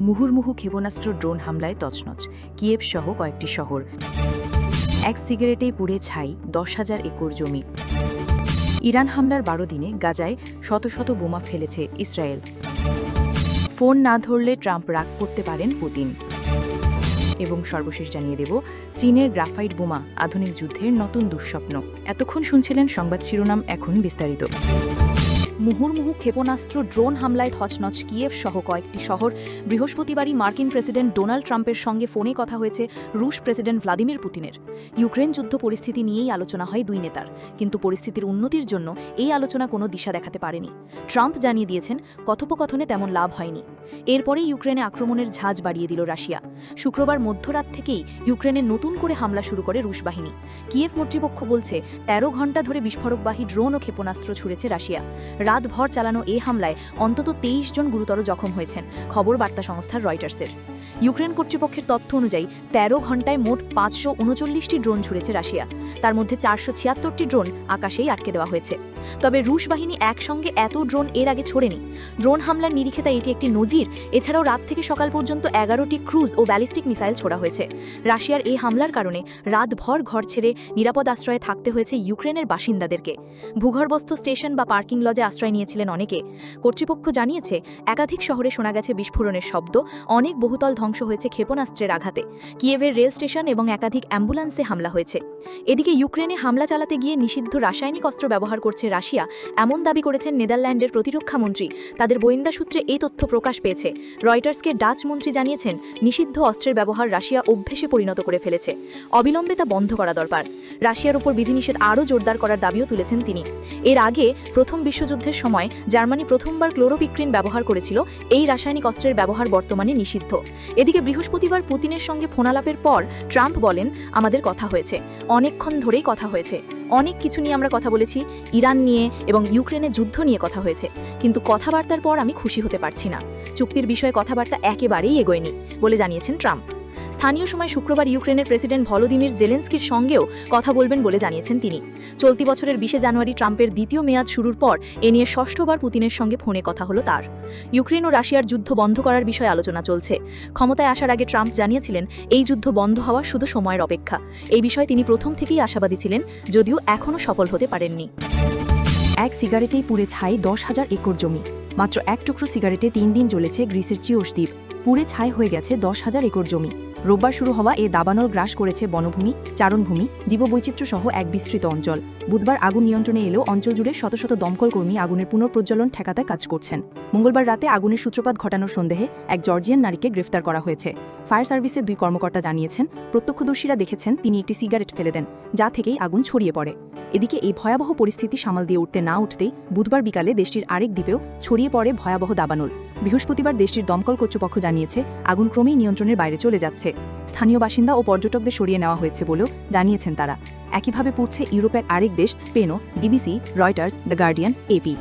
মুহুর্মুহু ক্ষেপণাস্ত্র ড্রোন হামলায় তছনছ। কিয়েভ সহ কয়েকটি শহর। এক সিগারেটেই পুড়ে ছাই, দশ হাজার একর জমি। ইরান হামলার বারো দিনে গাজায় শত শত বোমা ফেলেছে ইসরায়েল। ফোন না ধরলে ট্রাম্প রাগ করতে পারেন পুতিন। এবং সর্বশেষ জানিয়ে দেব, চীনের গ্রাফাইট বোমা আধুনিক যুদ্ধের নতুন দুঃস্বপ্ন। এতক্ষণ শুনছিলেন সংবাদ শিরোনাম এখন বিস্তারিত। মুহুর্মুহু ক্ষেপণাস্ত্র, ড্রোন হামলায় থচনচ কিয়েভ সহ কয়েকটি শহর। বৃহস্পতিবারই মার্কিন প্রেসিডেন্ট ডোনাল্ড ট্রাম্পের সঙ্গে ফোনে কথা হয়েছে রুশ প্রেসিডেন্ট ভ্লাদিমির পুতিনের। ইউক্রেন যুদ্ধ পরিস্থিতি নিয়েই আলোচনা হয় দুই নেতার। কিন্তু পরিস্থিতির উন্নতির জন্য এই আলোচনা কোনো দিশা দেখাতে পারেনি। ট্রাম্প জানিয়ে দিয়েছেন, কথোপকথনে তেমন লাভ হয়নি। এরপরেই ইউক্রেনে আক্রমণের ঝাঁজ বাড়িয়ে দিল রাশিয়া। শুক্রবার মধ্যরাত থেকেই ইউক্রেনে নতুন করে হামলা শুরু করে রুশ বাহিনী। কিয়েভ কর্তৃপক্ষ বলছে, তেরো ঘণ্টা ধরে বিস্ফোরকবাহী ড্রোন ও ক্ষেপণাস্ত্র ছুড়েছে রাশিয়া। রাতভর চালানো এ হামলায় অন্তত তেইশ জন গুরুতর জখম হয়েছেন, খবর বার্তা সংস্থার রয়টার্সের। ইউক্রেন কর্তৃপক্ষের তথ্য অনুযায়ী, তেরো ঘণ্টায় মোট পাঁচশো উনচল্লিশটি ড্রোন ছুড়েছে রাশিয়া। তার মধ্যে চারশো ছিয়াত্তরটি ড্রোন আকাশেই আটকে দেওয়া হয়েছে। তবে রুশ বাহিনী একসঙ্গে এত ড্রোন এর আগে ছোড়েনি। ড্রোন হামলার নিরিখে তাই এটি একটি নজির। এছাড়াও রাত থেকে সকাল পর্যন্ত এগারোটি ক্রুজ ও ব্যালিস্টিক মিসাইল ছোড়া হয়েছে। রাশিয়ার এই হামলার কারণে রাতভর ঘর ছেড়ে নিরাপদ আশ্রয়ে থাকতে হয়েছে ইউক্রেনের বাসিন্দাদেরকে। ভূগর্ভস্থ স্টেশন বা পার্কিং লজে আশ্রয় নিয়েছিলেন অনেকে। কর্তৃপক্ষ জানিয়েছে, একাধিক শহরে শোনা গেছে বিস্ফোরণের শব্দ, অনেক বহুতল ধ্বংস হয়েছে ক্ষেপণাস্ত্রের আঘাতে। কিয়েভের রেল স্টেশন এবং একাধিক অ্যাম্বুলেন্সে হামলা হয়েছে। এদিকে ইউক্রেনে হামলা চালাতে গিয়ে নিষিদ্ধ রাসায়নিক অস্ত্র ব্যবহার করছে রাশিয়া, এমন দাবি করেছেন নেদারল্যান্ডের প্রতিরক্ষা মন্ত্রী। তাদের গোয়েন্দা সূত্রে এই তথ্য প্রকাশ পেয়েছে। রয়টার্সকে ডাচ মন্ত্রী জানিয়েছেন, নিষিদ্ধ অস্ত্রের ব্যবহার রাশিয়া অভ্যেসে পরিণত করে ফেলেছে। অবিলম্বে তা বন্ধ করা দরকার। রাশিয়ার উপর বিধিনিষেধ আরও জোরদার করার দাবিও তুলেছেন তিনি। এর আগে প্রথম বিশ্বযুদ্ধের সময় জার্মানি প্রথমবার ক্লোরোপিক্রিন ব্যবহার করেছিল, এই রাসায়নিক অস্ত্রের ব্যবহার বর্তমানে নিষিদ্ধ। এদিকে বৃহস্পতিবার পুতিনের সঙ্গে ফোনালাপের পর ট্রাম্প বলেন, আমাদের কথা হয়েছে। অনেকক্ষণ ধরেই কথা হয়েছে। অনেক কিছু নিয়ে আমরা কথা বলেছি, ইরান নিয়ে এবং ইউক্রেনের যুদ্ধ নিয়ে কথা হয়েছে। কিন্তু কথাবার্তার পর আমি খুশি হতে পারছি না। চুক্তির বিষয়ে কথাবার্তা একেবারেই এগোয়নি, বলে জানিয়েছেন ট্রাম্প। স্থানীয় সময় শুক্রবার ইউক্রেনের প্রেসিডেন্ট ভলোদিমির জেলেন্সকির সঙ্গেও কথা বলবেন বলে জানিয়েছেন তিনি। চলতি বছরের বিশে জানুয়ারি ট্রাম্পের দ্বিতীয় মেয়াদ শুরুর পর এ নিয়ে ষষ্ঠবার পুতিনের সঙ্গে ফোনে কথা হলো তার। ইউক্রেন ও রাশিয়ার যুদ্ধ বন্ধ করার বিষয়ে আলোচনা চলছে। ক্ষমতায় আসার আগে ট্রাম্প জানিয়েছিলেন, এই যুদ্ধ বন্ধ হওয়া শুধু সময়ের অপেক্ষা। এই বিষয়ে তিনি প্রথম থেকেই আশাবাদী ছিলেন, যদিও এখনও সফল হতে পারেননি। এক সিগারেটেই পুড়ে ছাই দশ হাজার একর জমি। মাত্র এক টুকরো সিগারেটে তিন দিন জ্বলেছে গ্রিসের চিওস দ্বীপ পুড়ে ছাই হয়ে গেছে দশ হাজার একর জমি। রোববার শুরু হওয়া এ দাবানল গ্রাস করেছে বনভূমি, চারণভূমি জীববৈচিত্র্য সহ এক বিস্তৃত অঞ্চল। বুধবার আগুন নিয়ন্ত্রণে এলেও অঞ্চল জুড়ে শত শত দমকল কর্মী আগুনের পুনঃপ্রজ্বলন ঠেকাতে কাজ করছেন। মঙ্গলবার রাতে আগুনের সূত্রপাত ঘটানোর সন্দেহে এক জর্জিয়ান নারীকে গ্রেফতার করা হয়েছে। ফায়ার সার্ভিসের দুই কর্মকর্তা জানিয়েছেন, প্রত্যক্ষদর্শীরা দেখেছেন তিনি একটি সিগারেট ফেলে দেন, যা থেকেই আগুন ছড়িয়ে পড়ে। এদিকে এই ভয়াবহ পরিস্থিতি সামাল দিয়ে উঠতে না উঠতেই বুধবার বিকালে দেশটির আরেক দ্বীপেও ছড়িয়ে পড়ে ভয়াবহ দাবানল। বৃহস্পতিবার দেশটির দমকল কর্তৃপক্ষ জানিয়েছে, আগুন ক্রমেই নিয়ন্ত্রণের বাইরে চলে যাচ্ছে। স্থানীয় বাসিন্দা ও পর্যটকদের সরিয়ে নেওয়া হয়েছে বলেও জানিয়েছেন তারা। একইভাবে পুড়ছে ইউরোপের আরেক দেশ, স্পেনও, BBC, Reuters, the Guardian AP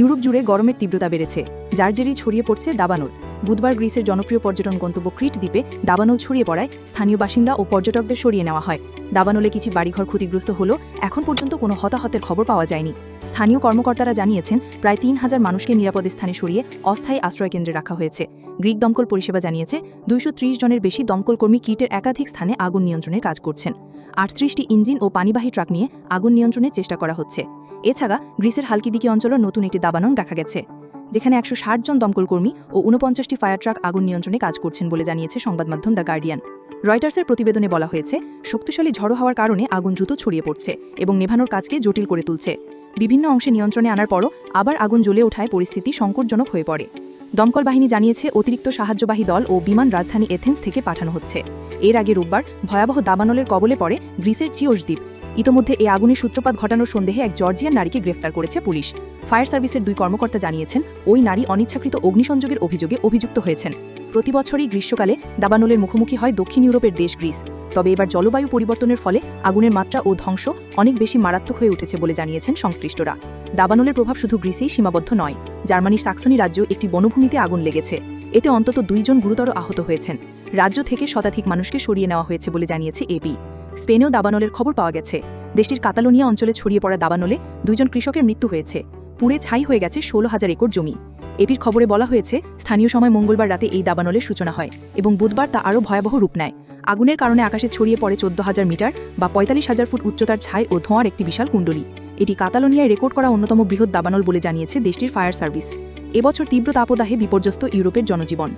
Europe জুড়ে গরমের তীব্রতা বেড়েছে, যার জেরেই ছড়িয়ে পড়ছে দাবানল। বুধবার গ্রিসের জনপ্রিয় পর্যটন গন্তব্য ক্রিট দ্বীপে দাবানল ছড়িয়ে পড়ায় স্থানীয় বাসিন্দা ও পর্যটকদের সরিয়ে নেওয়া হয়। দাবানলে কিছু বাড়িঘর ক্ষতিগ্রস্ত হলেও এখন পর্যন্ত কোনো হতাহতের খবর পাওয়া যায়নি। স্থানীয় কর্মকর্তারা জানিয়েছেন, প্রায় তিন হাজার মানুষকে নিরাপদ স্থানে সরিয়ে অস্থায়ী আশ্রয়কেন্দ্রে রাখা হয়েছে। গ্রিক দমকল পরিষেবা জানিয়েছে, দুইশো ত্রিশ জনের বেশি দমকল কর্মী ক্রিটের একাধিক স্থানে আগুন নিয়ন্ত্রণের কাজ করছেন। আটত্রিশটি ইঞ্জিন ও পানিবাহী ট্রাক নিয়ে আগুন নিয়ন্ত্রণের চেষ্টা করা হচ্ছে। এছাড়া গ্রিসের হালকিদিকি অঞ্চলেও নতুন একটি দাবানন দেখা গেছে। যেখানে একশো ষাট জন দমকল কর্মী ও ঊনপঞ্চাশটি ফায়ার ট্রাক আগুন নিয়ন্ত্রণে কাজ করছেন বলে জানিয়েছে সংবাদ মাধ্যম দ্য গার্ডিয়ান। রয়টার্সের প্রতিবেদনে বলা হয়েছে, শক্তিশালী ঝড়ো হওয়ার কারণে আগুন দ্রুত ছড়িয়ে পড়ছে এবং নেভানোর কাজকে জটিল করে তুলছে। বিভিন্ন অংশে নিয়ন্ত্রণে আনার পরও আবার আগুন জ্বলে ওঠায় পরিস্থিতি সংকটজনক হয়ে পড়ে। দমকল বাহিনী জানিয়েছে, অতিরিক্ত সাহায্যবাহী দল ও বিমান রাজধানী এথেন্স থেকে পাঠানো হচ্ছে। এর আগে রোববার ভয়াবহ দাবানলের কবলে পড়ে গ্রিসের চিওস দ্বীপ ইতোমধ্যে এই আগুনের সূত্রপাত ঘটানোর সন্দেহে এক জর্জিয়ান নারীকে গ্রেফতার করেছে পুলিশ। ফায়ার সার্ভিসের দুই কর্মকর্তা জানিয়েছেন, ওই নারী অনিচ্ছাকৃত অগ্নিসংযোগের অভিযোগে অভিযুক্ত হয়েছেন। প্রতি বছরই গ্রীষ্মকালে দাবানলের মুখোমুখি হয় দক্ষিণ ইউরোপের দেশ গ্রিস। তবে এবার জলবায়ু পরিবর্তনের ফলে আগুনের মাত্রা ও ধ্বংস অনেক বেশি মারাত্মক হয়ে উঠেছে বলে জানিয়েছেন সংশ্লিষ্টরা। দাবানলের প্রভাব শুধু গ্রিসেই সীমাবদ্ধ নয়, জার্মানির সাকসনি রাজ্য একটি বনভূমিতে আগুন লেগেছে। এতে অন্তত দুইজন গুরুতর আহত হয়েছেন। রাজ্য থেকে শতাধিক মানুষকে সরিয়ে নেওয়া হয়েছে বলে জানিয়েছে এপি স্পেনেও দাবানলের খবর পাওয়া গেছে। দেশটির কাতালোনিয়া অঞ্চলে ছড়িয়ে পড়া দাবানলে দুইজন কৃষকের মৃত্যু হয়েছে। পুড়ে ছাই হয়ে গেছে ষোলো হাজার একর জমি। এপির খবরে বলা হয়েছে, স্থানীয় সময় মঙ্গলবার রাতে এই দাবানলের সূচনা হয় এবং বুধবার তা আরও ভয়াবহ রূপ নেয়। আগুনের কারণে আকাশে ছড়িয়ে পড়ে চোদ্দ হাজার মিটার বা পঁয়তাল্লিশ হাজার ফুট উচ্চতার ছাই ও ধোঁয়ার একটি বিশাল কুণ্ডলী। এটি কাতালোনিয়ায় রেকর্ড করা অন্যতম বৃহৎ দাবানল বলে জানিয়েছে দেশটির ফায়ার সার্ভিস। এবছর তীব্র তাপদাহে বিপর্যস্ত ইউরোপের জনজীবন।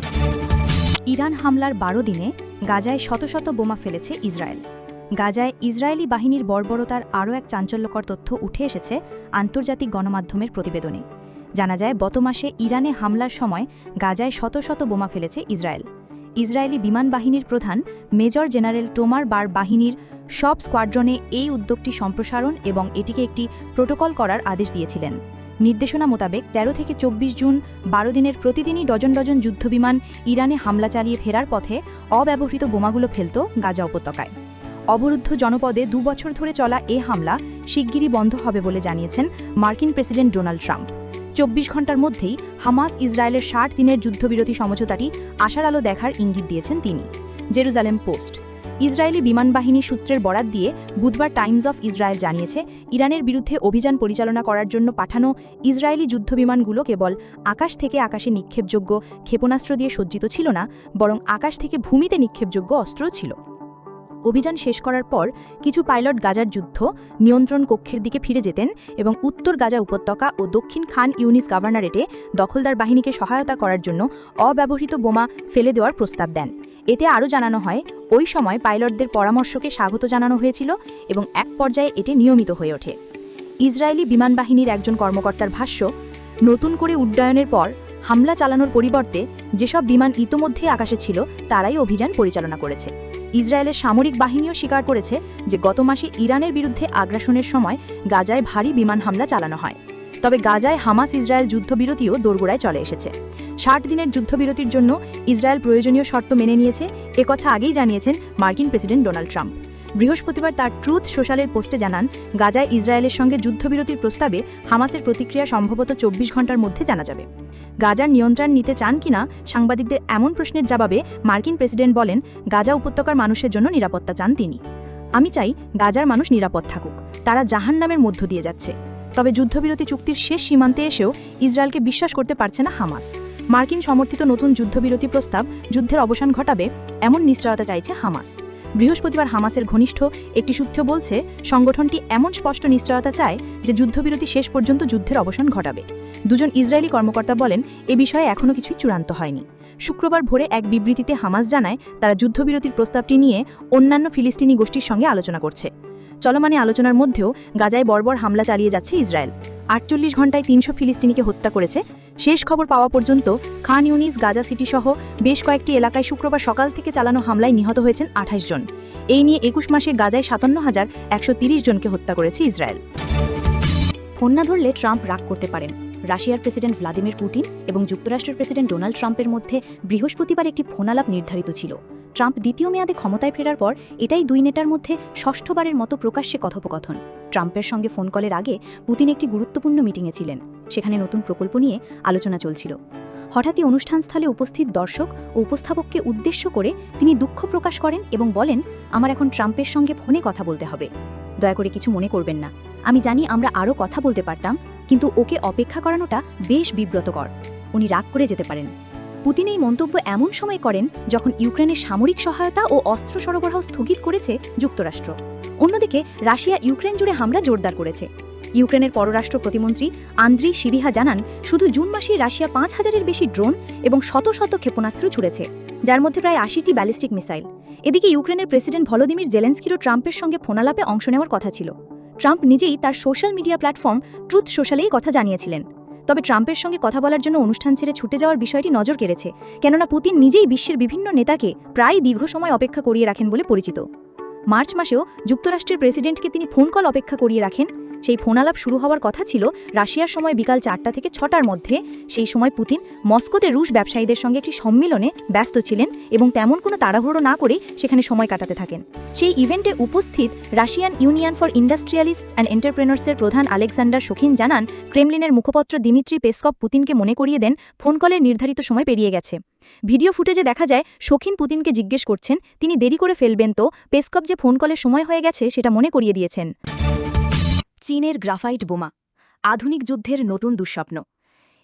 ইরান হামলার বারো দিনে গাজায় শত শত বোমা ফেলেছে ইসরায়েল। গাজায় ইসরায়েলি বাহিনীর বর্বরতার আরও এক চাঞ্চল্যকর তথ্য উঠে এসেছে আন্তর্জাতিক গণমাধ্যমের প্রতিবেদনে। জানা যায়, গত মাসে ইরানে হামলার সময় গাজায় শত শত বোমা ফেলেছে ইসরায়েল। ইসরায়েলি বিমান বাহিনীর প্রধান মেজর জেনারেল টোমার বার বাহিনীর সব স্কোয়াড্রনে এই উদ্যোগটি সম্প্রসারণ এবং এটিকে একটি প্রোটোকল করার আদেশ দিয়েছিলেন। নির্দেশনা মোতাবেক ১৩ থেকে চব্বিশ জুন বারো দিনের প্রতিদিনই ডজন ডজন যুদ্ধবিমান ইরানে হামলা চালিয়ে ফেরার পথে অব্যবহৃত বোমাগুলো ফেলত গাজা উপত্যকায়। অবরুদ্ধ জনপদে দু বছর ধরে চলা এ হামলা শিগগিরই বন্ধ হবে বলে জানিয়েছেন মার্কিন প্রেসিডেন্ট ডোনাল্ড ট্রাম্প। চব্বিশ ঘণ্টার মধ্যেই হামাস ইসরায়েলের ষাট দিনের যুদ্ধবিরতি সমঝোতাটি আশার আলো দেখার ইঙ্গিত দিয়েছেন তিনি। Jerusalem post. ইসরায়েলি বিমান বাহিনী সূত্রের বরাত দিয়ে বুধবার টাইমস অফ ইসরায়েল জানিয়েছে, ইরানের বিরুদ্ধে অভিযান পরিচালনা করার জন্য পাঠানো ইসরায়েলি যুদ্ধবিমানগুলো কেবল আকাশ থেকে আকাশে নিক্ষেপযোগ্য ক্ষেপণাস্ত্র দিয়ে সজ্জিত ছিল না, বরং আকাশ থেকে ভূমিতে নিক্ষেপযোগ্য অস্ত্রও ছিল। অভিযান শেষ করার পর কিছু পাইলট গাজার যুদ্ধ, নিয়ন্ত্রণ কক্ষের দিকে ফিরে যেতেন এবং উত্তর গাজা উপত্যকা ও দক্ষিণ খান ইউনিস গভর্নরেটে দখলদার বাহিনীকে সহায়তা করার জন্য অব্যবহৃত বোমা ফেলে দেওয়ার প্রস্তাব দেন। এতে আরও জানানো হয়, ওই সময় পাইলটদের পরামর্শকে স্বাগত জানানো হয়েছিল এবং এক পর্যায়ে এটি নিয়মিত হয়ে ওঠে। ইসরায়েলি বিমান বাহিনীর একজন কর্মকর্তার ভাষ্য, নতুন করে উড্ডয়নের পর হামলা চালানোর পরিবর্তে যেসব বিমান ইতোমধ্যে আকাশে ছিল, তারাই অভিযান পরিচালনা করেছে। ইসরায়েলের সামরিক বাহিনীও স্বীকার করেছে যে গত মাসে ইরানের বিরুদ্ধে আগ্রাসনের সময় গাজায় ভারী বিমান হামলা চালানো হয়। তবে গাজায় হামাস ইসরায়েল যুদ্ধবিরতিও দোরগোড়ায় চলে এসেছে। ষাট দিনের যুদ্ধবিরতির জন্য ইসরায়েল প্রয়োজনীয় শর্ত মেনে নিয়েছে, একথা আগেই জানিয়েছেন মার্কিন প্রেসিডেন্ট ডোনাল্ড ট্রাম্প। বৃহস্পতিবার তার ট্রুথ সোশ্যালের পোস্টে জানান, গাজায় ইসরায়েলের সঙ্গে যুদ্ধবিরতির প্রস্তাবে হামাসের প্রতিক্রিয়া সম্ভবত চব্বিশ ঘণ্টার মধ্যে জানা যাবে। গাজার নিয়ন্ত্রণ নিতে চান কিনা সাংবাদিকদের এমন প্রশ্নের জবাবে মার্কিন প্রেসিডেন্ট বলেন, গাজা উপত্যকার মানুষের জন্য নিরাপত্তা চান তিনি। আমি চাই গাজার মানুষ নিরাপদ থাকুক। তারা জাহান নামের মধ্য দিয়ে যাচ্ছে। তবে যুদ্ধবিরতি চুক্তির শেষ সীমান্তে এসেও ইসরায়েলকে বিশ্বাস করতে পারছে না হামাস। মার্কিন সমর্থিত নতুন যুদ্ধবিরতি প্রস্তাব যুদ্ধের অবসান ঘটাবে এমন নিশ্চয়তা চাইছে হামাস। বৃহস্পতিবার হামাসের ঘনিষ্ঠ একটি সূত্র বলছে, সংগঠনটি এমন স্পষ্ট নিশ্চয়তা চায় যে যুদ্ধবিরতি শেষ পর্যন্ত যুদ্ধের অবসান ঘটাবে। দুজন ইসরায়েলি কর্মকর্তা বলেন, এ বিষয়ে এখনও কিছুই চূড়ান্ত হয়নি। শুক্রবার ভোরে এক বিবৃতিতে হামাস জানায়, তারা যুদ্ধবিরতির প্রস্তাবটি নিয়ে অন্যান্য ফিলিস্তিনি গোষ্ঠীর সঙ্গে আলোচনা করছে। চলমানে আলোচনার মধ্যেও গাজায় বর্বর হামলা চালিয়ে যাচ্ছে ইসরায়েল। আটচল্লিশ ঘন্টায় তিনশো ফিলিস্তিনিকে হত্যা করেছে শেষ খবর পাওয়া পর্যন্ত খান ইউনিস, গাজা সিটি সহ বেশ কয়েকটি এলাকায় শুক্রবার সকাল থেকে চালানো হামলায় নিহত হয়েছেন আঠাশ জন। এই নিয়ে একুশ মাসে গাজায় সাতান্ন হাজার একশো তিরিশ জনকে হত্যা করেছে ইসরায়েল। ফোন না ধরলে ট্রাম্প রাগ করতে পারেন। রাশিয়ার প্রেসিডেন্ট ভ্লাদিমির পুতিন এবং যুক্তরাষ্ট্রের প্রেসিডেন্ট ডোনাল্ড ট্রাম্পের মধ্যে বৃহস্পতিবার একটি ফোনালাপ নির্ধারিত ছিল। ট্রাম্প দ্বিতীয় মেয়াদে ক্ষমতায় ফেরার পর এটাই দুই নেতার মধ্যে ষষ্ঠবারের মতো প্রকাশ্যে কথোপকথন। ট্রাম্পের সঙ্গে ফোন কলের আগে পুতিন একটি গুরুত্বপূর্ণ মিটিংয়ে ছিলেন। সেখানে নতুন প্রকল্প নিয়ে আলোচনা চলছিল। হঠাৎই অনুষ্ঠানস্থলে উপস্থিত দর্শক ও উপস্থাপককে উদ্দেশ্য করে তিনি দুঃখ প্রকাশ করেন এবং বলেন, আমার এখন ট্রাম্পের সঙ্গে ফোনে কথা বলতে হবে। দয়া করে কিছু মনে করবেন না। আমি জানি আমরা আরও কথা বলতে পারতাম, কিন্তু ওকে অপেক্ষা করানোটা বেশ বিব্রতকর। উনি রাগ করে যেতে পারেন। পুতিন এই মন্তব্য এমন সময় করেন যখন ইউক্রেনের সামরিক সহায়তা ও অস্ত্র সরবরাহ স্থগিত করেছে যুক্তরাষ্ট্র। অন্যদিকে রাশিয়া ইউক্রেন জুড়ে হামলা জোরদার করেছে। ইউক্রেনের পররাষ্ট্র প্রতিমন্ত্রী আন্দ্রি শিবিহা জানান, শুধু জুন মাসে রাশিয়া পাঁচ হাজারের বেশি ড্রোন এবং শত শত ক্ষেপণাস্ত্র ছুড়েছে, যার মধ্যে প্রায় আশিটি ব্যালিস্টিক মিসাইল। এদিকে ইউক্রেনের প্রেসিডেন্ট ভলোদিমির জেলেন্সকিরও ট্রাম্পের সঙ্গে ফোনালাপে অংশ নেওয়ার কথা ছিল। ট্রাম্প নিজেই তার সোশ্যাল মিডিয়া প্ল্যাটফর্ম ট্রুথ সোশ্যালেই কথা জানিয়েছিলেন। তবে ট্রাম্পের সঙ্গে কথা বলার জন্য অনুষ্ঠান ছেড়ে ছুটে যাওয়ার বিষয়টি নজর কেড়েছে, কেননা পুতিন নিজেই বিশ্বের বিভিন্ন নেতাকে প্রায় দীর্ঘ সময় অপেক্ষা করিয়ে রাখেন বলে পরিচিত। মার্চ মাসেও যুক্তরাষ্ট্রের প্রেসিডেন্টকে তিনি ফোন কল অপেক্ষা করিয়ে রাখেন সেই ফোনালাপ শুরু হওয়ার কথা ছিল রাশিয়ার সময় বিকাল চারটা থেকে ছটার মধ্যে। সেই সময় পুতিন মস্কোতে রুশ ব্যবসায়ীদের সঙ্গে একটি সম্মেলনে ব্যস্ত ছিলেন এবং তেমন কোনো তাড়াহুড়ো না করে সেখানে সময় কাটাতে থাকেন। সেই ইভেন্টে উপস্থিত Russian Union for Industrialists and এন্টারপ্রেনার্সের প্রধান আলেকজান্ডার শখিন জানান, ক্রেমলিনের মুখপত্র দিমিত্রি পেসকপ পুতিনকে মনে করিয়ে দেন, ফোন কলের নির্ধারিত সময় পেরিয়ে গেছে। ভিডিও ফুটেজে দেখা যায়, শখিন পুতিনকে জিজ্ঞেস করছেন, তিনি দেরি করে ফেলবেন তো? পেসকপ যে ফোন কলের সময় হয়ে গেছে, সেটা মনে করিয়ে দিয়েছেন। চীনের গ্রাফাইট বোমা, আধুনিক যুদ্ধের নতুন দুঃস্বপ্ন।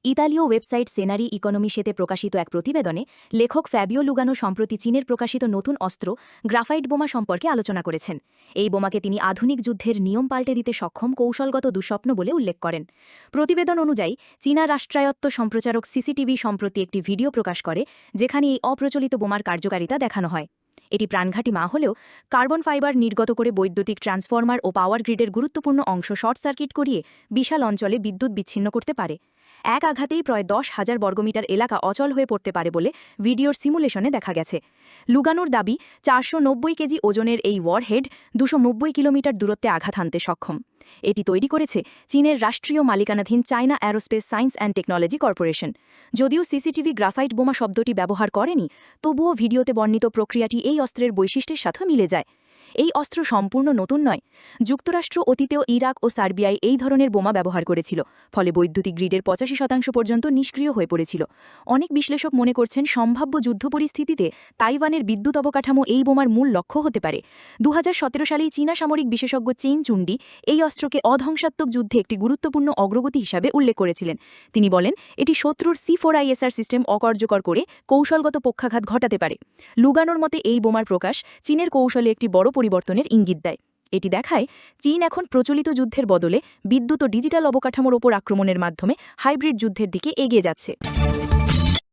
ইতালীয় ওয়েবসাইট সেনারি ইকোনমি সেতে প্রকাশিত এক প্রতিবেদনে লেখক ফ্যাবিও লুগানো সম্প্রতি চীনের প্রকাশিত নতুন অস্ত্র গ্রাফাইট বোমা সম্পর্কে আলোচনা করেছেন। এই বোমাকে তিনি আধুনিক যুদ্ধের নিয়ম পাল্টে দিতে সক্ষম কৌশলগত দুঃস্বপ্ন বলে উল্লেখ করেন। প্রতিবেদন অনুযায়ী, চীনা রাষ্ট্রায়ত্ত সম্প্রচারক সিসিটিভি সম্প্রতি একটি ভিডিও প্রকাশ করে, যেখানে এই অপ্রচলিত বোমার কার্যকারিতা দেখানো হয়। এটি প্রাণঘাতী মা হলেও কার্বন ফাইবার নির্গত করে বৈদ্যুতিক ট্রান্সফর্মার ও পাওয়ার গ্রিডের গুরুত্বপূর্ণ অংশ শর্ট সার্কিট করিয়ে বিশাল অঞ্চলে বিদ্যুৎ বিচ্ছিন্ন করতে পারে। এক আঘাতেই প্রায় দশ হাজার বর্গমিটার এলাকা অচল হয়ে পড়তে পারে বলে ভিডিওর সিমুলেশনে দেখা গেছে। লুগানোর দাবি, চারশো নব্বই কেজি ওজনের এই ওয়ারহেড দুশো কিলোমিটার দূরত্বে আঘাত হানতে সক্ষম। এটি তৈরি করেছে চীনের রাষ্ট্রীয় মালিকানাধীন China Aerospace Science and Technology Corporation. যদিও সিসিটিভি গ্রাফাইট বোমা শব্দটি ব্যবহার করেনি, তবুও ভিডিওতে বর্ণিত প্রক্রিয়াটি এই অস্ত্রের বৈশিষ্ট্যের সাথে মিলে যায়। এই অস্ত্র সম্পূর্ণ নতুন নয়। যুক্তরাষ্ট্র, অতীতেও ইরাক ও সার্বিয়ায় এই ধরনের বোমা ব্যবহার করেছিল, ফলে বৈদ্যুতিক গ্রিডের পঁচাশি শতাংশ পর্যন্ত নিষ্ক্রিয় হয়ে পড়েছিল। অনেক বিশ্লেষক মনে করছেন সম্ভাব্য যুদ্ধ পরিস্থিতিতে তাইওয়ানের বিদ্যুৎ অবকাঠামো এই বোমার মূল লক্ষ্য হতে পারে। দু সালেই চীনা সামরিক বিশেষজ্ঞ চেইন চুন্ডি এই অস্ত্রকে অধ্বংসাত্মক যুদ্ধে একটি গুরুত্বপূর্ণ অগ্রগতি হিসাবে উল্লেখ করেছিলেন। তিনি বলেন, এটি শত্রুর সি ফোর আইএসআর সিস্টেম অকার্যকর করে কৌশলগত পক্ষাঘাত ঘটাতে পারে। লুগানোর মতে এই বোমার প্রকাশ চীনের কৌশলে একটি বড় পরিবর্তনের ইঙ্গিত দেয়। এটি দেখায়, চীন এখন প্রচলিত যুদ্ধের বদলে বিদ্যুৎ ও ডিজিটাল অবকাঠামোর ওপর আক্রমণের মাধ্যমে হাইব্রিড যুদ্ধের দিকে এগিয়ে যাচ্ছে।